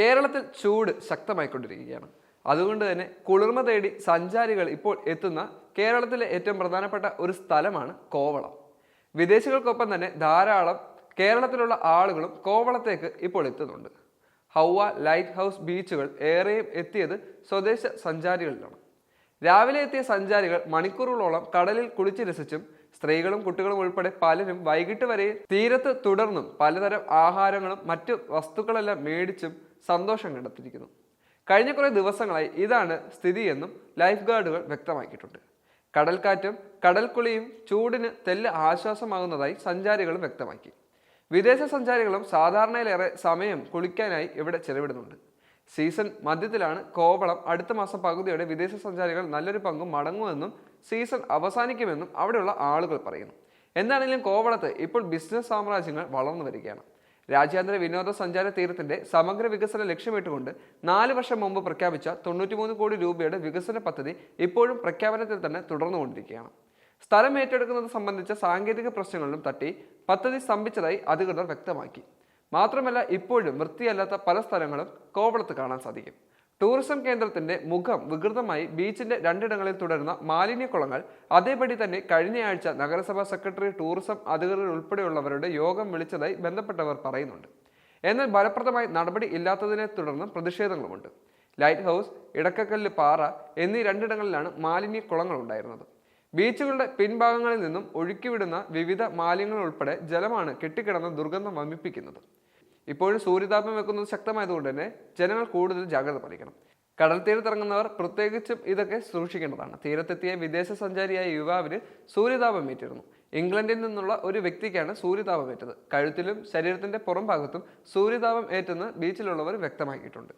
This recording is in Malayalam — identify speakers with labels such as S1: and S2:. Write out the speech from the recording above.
S1: കേരളത്തിൽ ചൂട് ശക്തമായിക്കൊണ്ടിരിക്കുകയാണ്. അതുകൊണ്ട് തന്നെ കുളിർമ തേടി സഞ്ചാരികൾ ഇപ്പോൾ എത്തുന്ന കേരളത്തിലെ ഏറ്റവും പ്രധാനപ്പെട്ട ഒരു സ്ഥലമാണ് കോവളം. വിദേശികൾക്കൊപ്പം തന്നെ ധാരാളം കേരളത്തിലുള്ള ആളുകളും കോവളത്തേക്ക് ഇപ്പോൾ എത്തുന്നുണ്ട്. ഹൗവ ലൈറ്റ് ഹൗസ് ബീച്ചുകൾ ഏറെയും എത്തിയത് സ്വദേശ സഞ്ചാരികളിലാണ്. രാവിലെ എത്തിയ സഞ്ചാരികൾ മണിക്കൂറുകളോളം കടലിൽ കുളിച്ച് രസിച്ചും സ്ത്രീകളും കുട്ടികളും ഉൾപ്പെടെ പലരും വൈകിട്ട് വരെ തീരത്ത് തുടർന്നും പലതരം ആഹാരങ്ങളും മറ്റു വസ്തുക്കളെല്ലാം മേടിച്ചും സന്തോഷം കണ്ടെത്തിയിരിക്കുന്നു. കഴിഞ്ഞ കുറേ ദിവസങ്ങളായി ഇതാണ് സ്ഥിതിയെന്നും ലൈഫ് ഗാർഡുകൾ വ്യക്തമാക്കിയിട്ടുണ്ട്. കടൽക്കാറ്റും കടൽക്കുളിയും ചൂടിന് തെല്ല് ആശ്വാസമാകുന്നതായി സഞ്ചാരികളും വ്യക്തമാക്കി. വിദേശ സഞ്ചാരികളും സാധാരണയിലേറെ സമയം കുളിക്കാനായി ഇവിടെ ചെലവിടുന്നുണ്ട്. സീസൺ മധ്യത്തിലാണ് കോവളം അടുത്ത മാസം പകുതിയോടെ വിദേശ സഞ്ചാരികൾ നല്ലൊരു പങ്കും മടങ്ങുമെന്നും സീസൺ അവസാനിക്കുമെന്നും അവിടെയുള്ള ആളുകൾ പറയുന്നു. എന്താണെങ്കിലും കോവളത്ത് ഇപ്പോൾ ബിസിനസ് സാമ്രാജ്യങ്ങൾ വളർന്നു വരികയാണ്. രാജ്യാന്തര വിനോദസഞ്ചാര തീരത്തിന്റെ സമഗ്ര വികസന ലക്ഷ്യമിട്ടുകൊണ്ട് നാല് വർഷം മുമ്പ് പ്രഖ്യാപിച്ച തൊണ്ണൂറ്റിമൂന്ന് കോടി രൂപയുടെ വികസന പദ്ധതി ഇപ്പോഴും പ്രഖ്യാപനത്തിൽ തന്നെ തുടർന്നുകൊണ്ടിരിക്കുകയാണ്. സ്ഥലം ഏറ്റെടുക്കുന്നത് സംബന്ധിച്ച സാങ്കേതിക പ്രശ്നങ്ങളിലും തട്ടി പദ്ധതി സ്തംഭിച്ചതായി അധികൃതർ വ്യക്തമാക്കി. മാത്രമല്ല ഇപ്പോഴും വൃത്തിയല്ലാത്ത പല സ്ഥലങ്ങളും കോവളത്ത് കാണാൻ സാധിക്കും. ടൂറിസം കേന്ദ്രത്തിന്റെ മുഖം വികൃതമായി ബീച്ചിന്റെ രണ്ടിടങ്ങളിൽ തുടരുന്ന മാലിന്യക്കുളങ്ങൾ അതേപടി തന്നെ കഴിഞ്ഞയാഴ്ച നഗരസഭാ സെക്രട്ടറി ടൂറിസം അധികൃതർ ഉൾപ്പെടെയുള്ളവരുടെ യോഗം വിളിച്ചതായി ബന്ധപ്പെട്ടവർ പറയുന്നുണ്ട്. എന്നാൽ ഫലപ്രദമായി നടപടി ഇല്ലാത്തതിനെ തുടർന്ന് പ്രതിഷേധങ്ങളുമുണ്ട്. ലൈറ്റ് ഹൗസ് ഇടക്കക്കല്ല് പാറ എന്നീ രണ്ടിടങ്ങളിലാണ് മാലിന്യക്കുളങ്ങൾ ഉണ്ടായിരുന്നത്. ബീച്ചുകളുടെ പിൻഭാഗങ്ങളിൽ നിന്നും ഒഴുക്കിവിടുന്ന വിവിധ മാലിന്യങ്ങൾ ഉൾപ്പെടെ ജലമാണ് കെട്ടിക്കിടന്ന് ദുർഗന്ധം വമിപ്പിക്കുന്നത്. ഇപ്പോഴും സൂര്യതാപം വെക്കുന്നത് ശക്തമായതുകൊണ്ട് തന്നെ ജനങ്ങൾ കൂടുതൽ ജാഗ്രത പാലിക്കണം. കടൽ തീരത്തിറങ്ങുന്നവർ പ്രത്യേകിച്ചും ഇതൊക്കെ സൂക്ഷിക്കേണ്ടതാണ്. തീരത്തെത്തിയ വിദേശ സഞ്ചാരിയായ യുവാവിന് സൂര്യതാപം ഏറ്റിരുന്നു. ഇംഗ്ലണ്ടിൽ നിന്നുള്ള ഒരു വ്യക്തിക്കാണ് സൂര്യതാപം ഏറ്റത്. കഴുത്തിലും ശരീരത്തിന്റെ പുറം ഭാഗത്തും സൂര്യതാപം ഏറ്റെന്ന് ബീച്ചിലുള്ളവർ വ്യക്തമാക്കിയിട്ടുണ്ട്.